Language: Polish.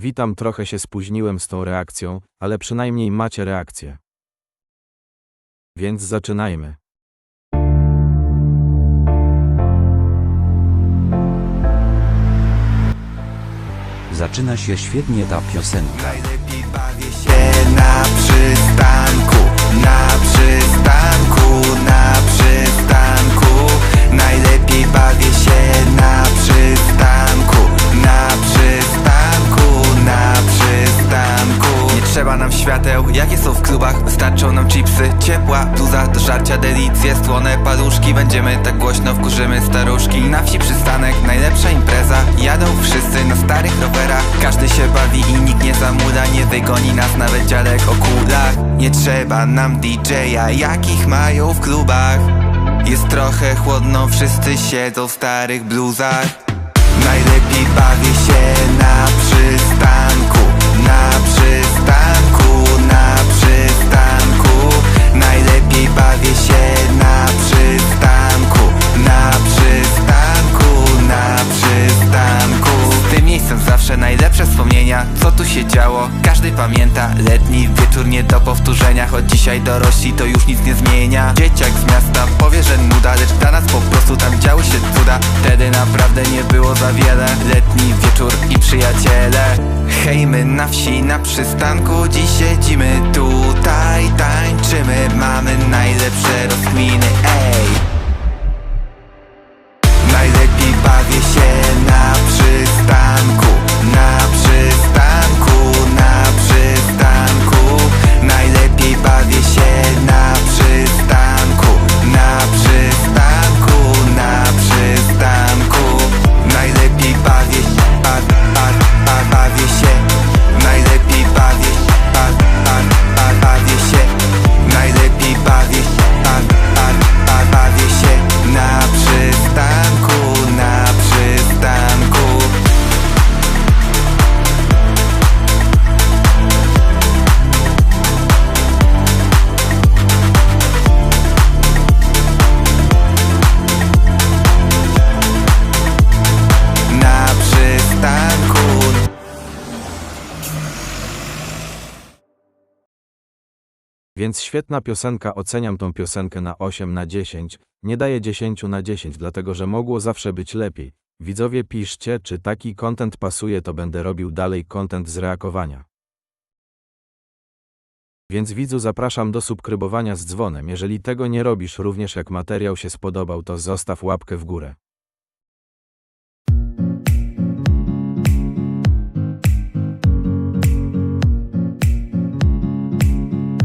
Witam, trochę się spóźniłem z tą reakcją, ale przynajmniej macie reakcję. Więc zaczynajmy. Zaczyna się świetnie ta piosenka. Najlepiej bawię się na przystanku, w klubach, wystarczą nam chipsy, ciepła bluza do żarcia delicje, słone paluszki. Będziemy tak głośno, wkurzymy staruszki. Na wsi przystanek, najlepsza impreza, jadą wszyscy na starych rowerach. Każdy się bawi i nikt nie zamula, nie wygoni nas nawet dziadek o kulach. Nie trzeba nam DJ-a, jakich mają w klubach. Jest trochę chłodno, wszyscy siedzą w starych bluzach. Najlepiej bawię się najlepsze wspomnienia, co tu się działo, każdy pamięta. Letni wieczór nie do powtórzenia, choć dzisiaj dorośli to już nic nie zmienia. Dzieciak z miasta powie, że nuda, lecz dla nas po prostu tam działy się cuda. Wtedy naprawdę nie było za wiele. Letni wieczór i przyjaciele. Hej, my na wsi, na przystanku, dziś siedzimy tutaj, tańczymy, mamy najlepsze rozkminy, ej. Więc świetna piosenka, oceniam tą piosenkę na 8 na 10, nie daję 10 na 10, dlatego że mogło zawsze być lepiej. Widzowie piszcie, czy taki content pasuje, to będę robił dalej content z reagowania. Więc widzu zapraszam do subskrybowania z dzwonem, jeżeli tego nie robisz również jak materiał się spodobał, to zostaw łapkę w górę.